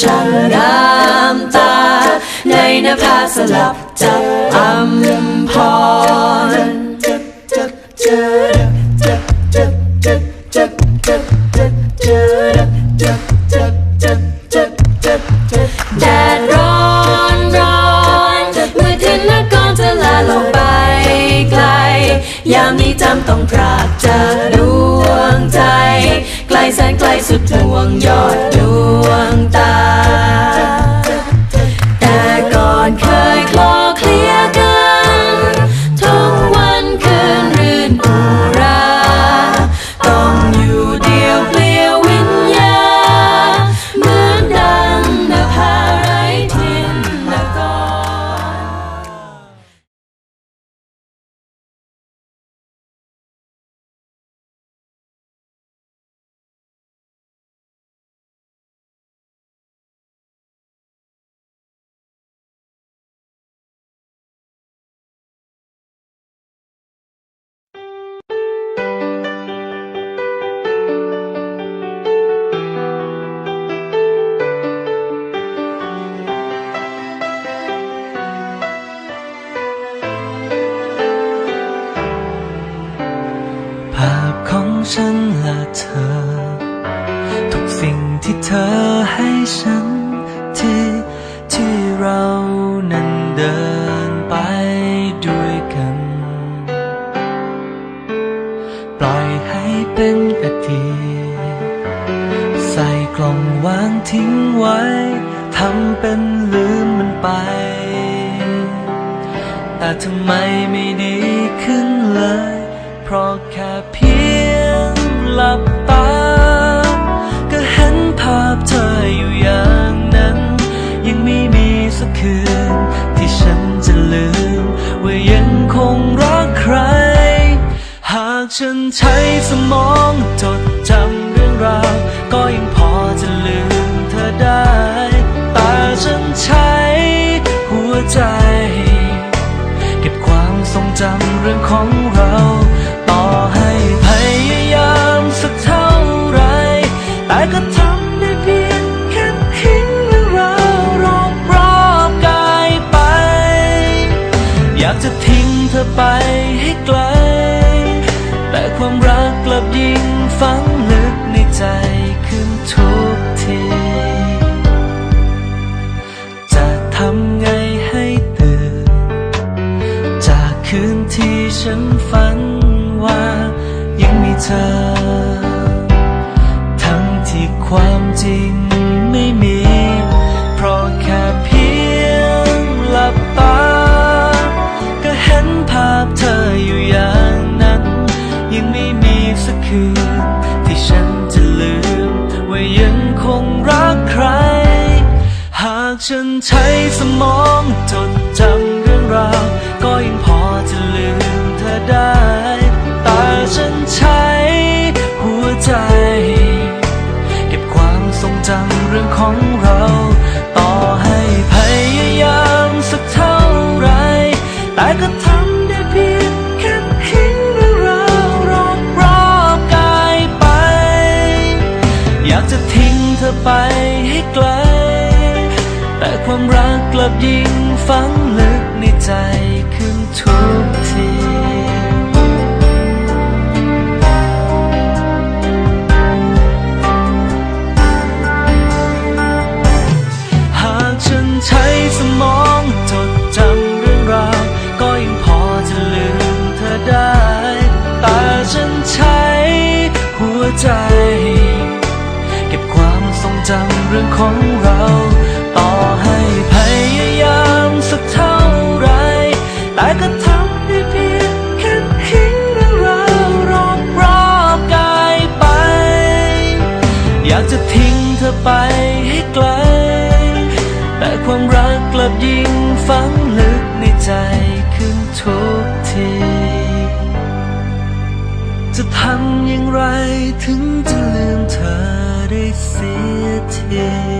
ช่างงามตา ในนภาสลับจับอัมพรแดดร้อนร้อนเมื่อทินนกรจะลาลงไปไกล ยามนี้จำต้องพรากจากดวงใจไกล แสนไกลสุดดวงยอดดวงตา ที่เธอให้ฉันที่ที่เรานั้นเดินไปด้วยกัน ปล่อยให้เป็นอดีตใส่กล่องวางทิ้งไว้ ทำเป็นลืมมันไป แต่ทำไมไม่ดีขึ้นเลย เพราะแค่เพียงหลับตา อยู่อย่างนั้น ยังไม่มีสักคืน ที่ฉันจะลืม ว่ายังคงรักใคร หากฉันใช้สมองจดจำเรื่องราว ก็ยังพอจะลืมเธอได้ แต่ฉันใช้หัวใจ เก็บความทรงจำเรื่องของเรา ลึกในใจขึ้นทุกที จะทำไงให้ตื่น จากคืนที่ฉันฝันว่ายังมีเธอ ทั้งที่ความจริง ฉันใช้สมอง ลับยิ่งฝัง จะทิ้งเธอไปให้ไกล แต่ความรักกลับยิ่งฝังลึกในใจขึ้นทุกที จะทำอย่างไรถึงจะลืมเธอได้เสียที